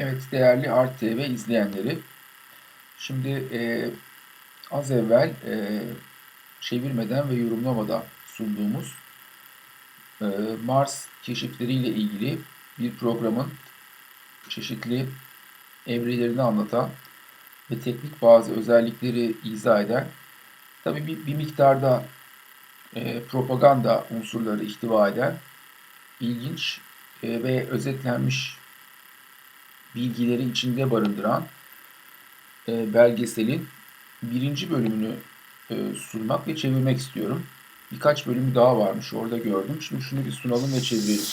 Evet değerli Art TV izleyenleri. Şimdi e, az evvel e, çevirmeden ve yorumlamadan sunduğumuz e, Mars keşifleriyle ilgili bir programın çeşitli evrelerini anlatan ve teknik bazı özellikleri izah eden tabii bir, bir miktarda e, propaganda unsurları ihtiva eden ilginç e, ve özetlenmiş bilgileri içinde barındıran e, belgeselin birinci bölümünü e, sunmak ve çevirmek istiyorum. Birkaç bölümü daha varmış orada gördüm. Şimdi şunu bir sunalım ve çevirelim.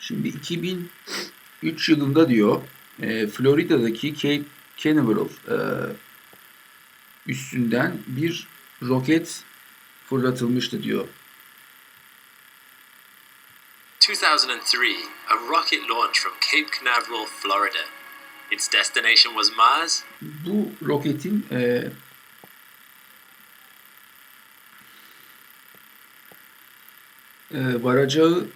Şimdi 2003 yılında diyor e, Florida'daki Cape Canaveral e, üstünden bir roket fırlatılmıştı diyor. 2003, a rocket launched from Cape Canaveral, Florida. Its destination was Mars. Bu roketin e, e, varacağı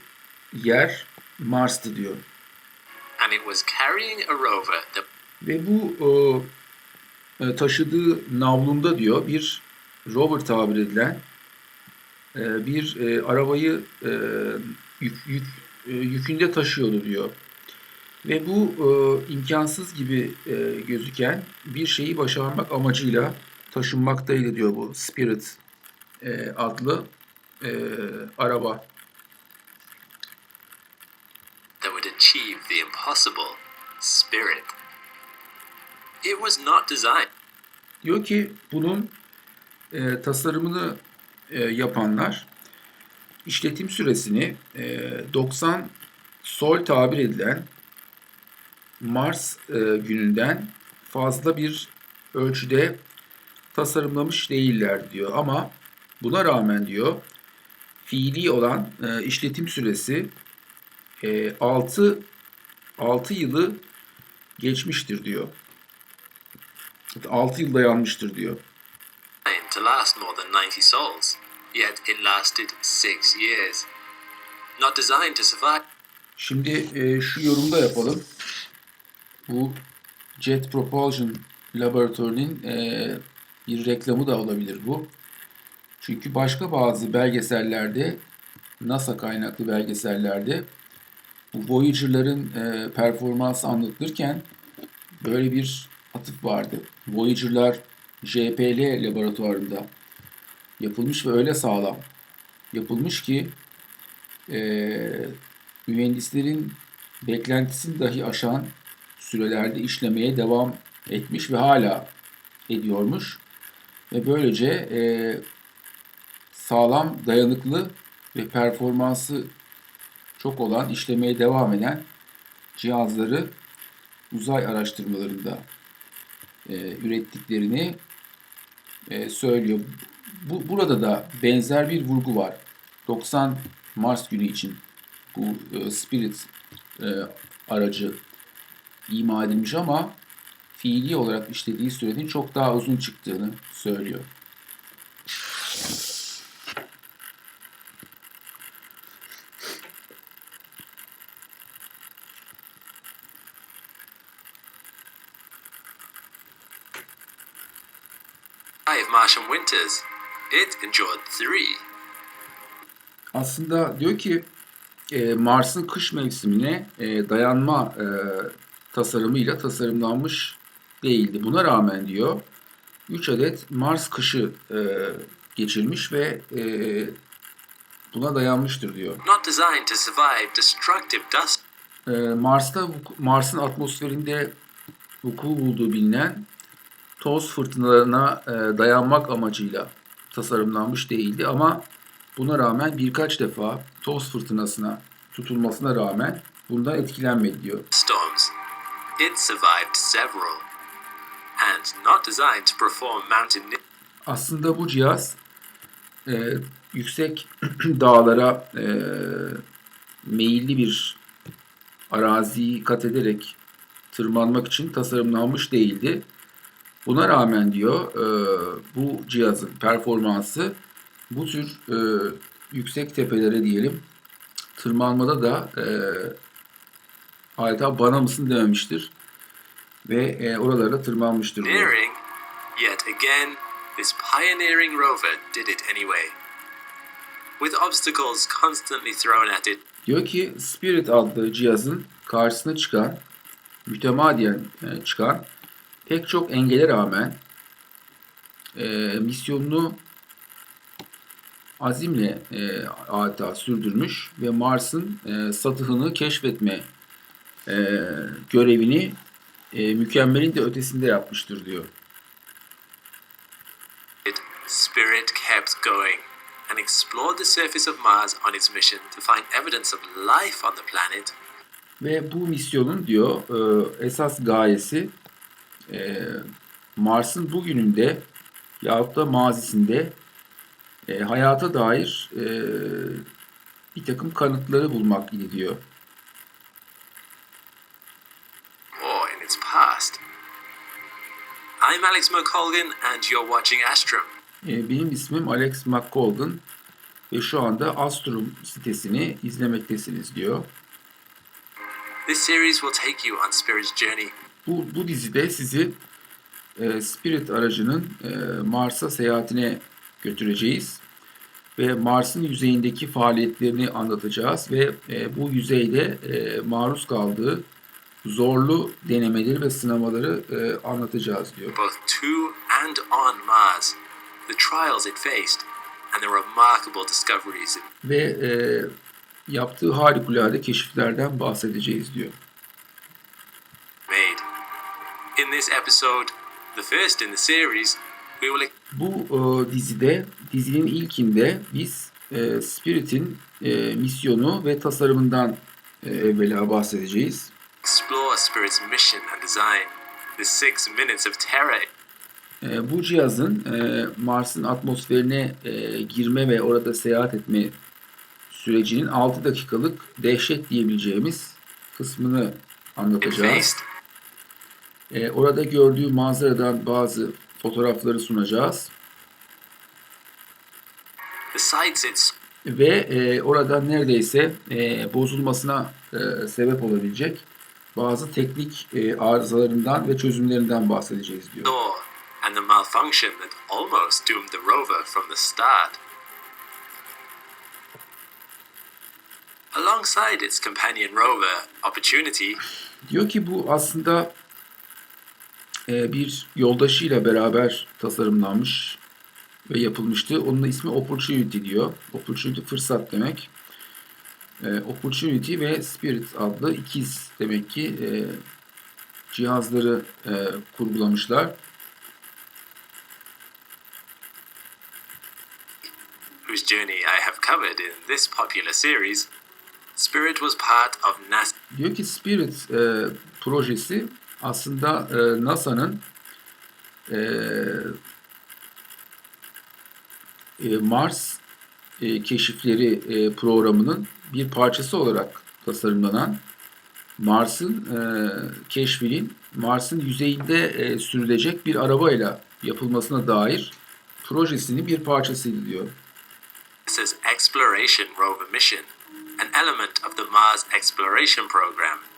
yer Mars'tı diyor. and it was carrying a rover that Ve bu e, taşıdığı navlunda diyor bir rover tabir edilen e, bir e, arabayı e, yük, yük, e, yükünde taşıyordu diyor. Ve bu e, imkansız gibi e, gözüken bir şeyi başarmak amacıyla taşınmaktaydı diyor bu Spirit e, adlı e, araba. that would achieve the impossible. Spirit. It was not designed Diyor ki bunun e, tasarımını e, yapanlar işletim süresini e, 90 sol tabir edilen Mars e, gününden fazla bir ölçüde tasarımlamış değiller diyor. Ama buna rağmen diyor fiili olan e, işletim süresi e, 6 6 yılı geçmiştir diyor. 6 yıl dayanmıştır diyor. to last more than 90 sols, yet it lasted six years. Not designed to survive. Şimdi e, şu yorumda yapalım. Bu Jet Propulsion Laboratory'nin e, bir reklamı da olabilir bu. Çünkü başka bazı belgesellerde, NASA kaynaklı belgesellerde bu Voyager'ların e, performansı anlatılırken böyle bir atıf vardı. Voyager'lar JPL laboratuvarında yapılmış ve öyle sağlam yapılmış ki e, mühendislerin beklentisini dahi aşan sürelerde işlemeye devam etmiş ve hala ediyormuş. Ve böylece e, sağlam, dayanıklı ve performansı çok olan, işlemeye devam eden cihazları uzay araştırmalarında e, ürettiklerini e, söylüyor. Bu, burada da benzer bir vurgu var. 90 Mars günü için bu e, Spirit e, aracı ima edilmiş ama fiili olarak işlediği sürenin çok daha uzun çıktığını söylüyor. Five Martian winters. It endured three. Aslında diyor ki e, Mars'ın kış mevsimine e, dayanma e, tasarımıyla tasarımlanmış değildi. Buna rağmen diyor 3 adet Mars kışı e, geçirmiş ve e, buna dayanmıştır diyor. Not designed to survive destructive dust E, Mars'ta Mars'ın atmosferinde vuku bulduğu bilinen toz fırtınalarına e, dayanmak amacıyla tasarımlanmış değildi ama buna rağmen birkaç defa toz fırtınasına tutulmasına rağmen bundan etkilenmedi diyor. storms. It survived several. And not designed to perform mountaineering. Aslında bu cihaz e, yüksek dağlara e, meyilli bir araziyi kat ederek tırmanmak için tasarımlanmış değildi. Buna rağmen diyor e, bu cihazın performansı bu tür e, yüksek tepelere diyelim tırmanmada da e, adeta bana mısın dememiştir. Ve e, oralara tırmanmıştır. Daring, yet again, this pioneering rover did it anyway. With obstacles constantly thrown at it, Diyor ki Spirit adlı cihazın karşısına çıkan, mütemadiyen e, çıkan pek çok engele rağmen e, misyonunu azimle e, adeta sürdürmüş ve Mars'ın e, satıhını keşfetme e, görevini e, mükemmelin de ötesinde yapmıştır diyor. Spirit kept going and explored the surface of Mars on its mission to find evidence of life on the planet. Ve bu misyonun diyor e, esas gayesi e, Mars'ın bugününde yahut da mazisinde e, hayata dair e, bir takım kanıtları bulmak idi diyor. or in its past. I'm Alex McColgan, and you're watching Astrum. E, benim ismim Alex McColgan ve şu anda Astrum sitesini izlemektesiniz diyor. This series will take you on Spirit's journey. Bu, bu dizide sizi e, Spirit aracının e, Mars'a seyahatine götüreceğiz ve Mars'ın yüzeyindeki faaliyetlerini anlatacağız ve e, bu yüzeyde e, maruz kaldığı zorlu denemeleri ve sınamaları e, anlatacağız diyor. both to and on Mars, the trials it faced, and the remarkable discoveries Ve e, yaptığı harikulade keşiflerden bahsedeceğiz diyor. made. In this episode, the first in the series, we will Bu e, dizide, dizinin ilkinde biz e, Spirit'in e, misyonu ve tasarımından e, evvela bahsedeceğiz. explore Spirit's mission and design, the six minutes of terror E, bu cihazın e, Mars'ın atmosferine e, girme ve orada seyahat etme sürecinin 6 dakikalık dehşet diyebileceğimiz kısmını anlatacağız. E, orada gördüğü manzaradan bazı fotoğrafları sunacağız. Ve e, orada neredeyse e, bozulmasına e, sebep olabilecek bazı teknik e, arızalarından ve çözümlerinden bahsedeceğiz diyor. and the malfunction that almost doomed the rover from the start. Alongside its companion rover, Opportunity, Diyor ki bu aslında bir yoldaşıyla beraber tasarımlanmış ve yapılmıştı. Onun ismi Opportunity diyor. Opportunity fırsat demek. E, Opportunity ve Spirit adlı ikiz demek ki e, cihazları e, kurgulamışlar. whose journey I have covered in this popular series, Spirit was part of NASA Diyor ki Spirit e, projesi aslında e, NASA'nın e, e, Mars e, keşifleri e, programının bir parçası olarak tasarımlanan Mars'ın e, keşfinin Mars'ın yüzeyinde e, sürülecek bir arabayla yapılmasına dair projesinin bir parçasıydı diyor. NASA's Exploration Rover mission, an element of the Mars Exploration Program.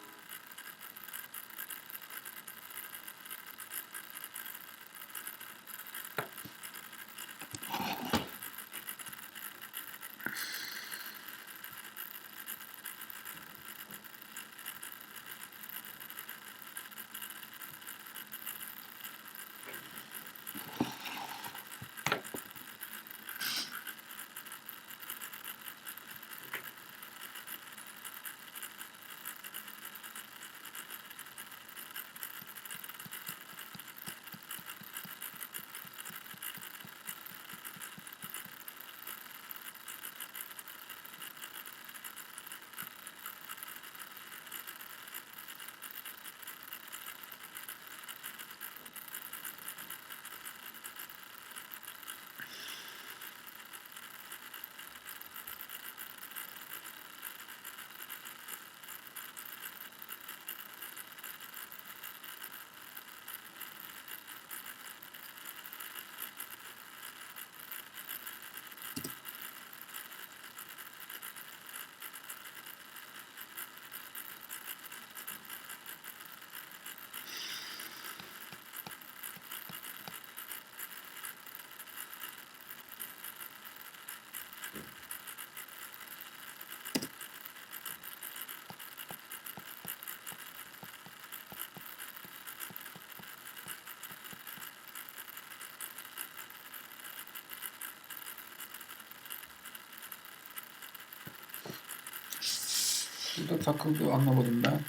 Burada takıldı anlamadım ben.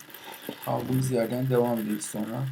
Kaldığımız yerden devam ederiz sonra.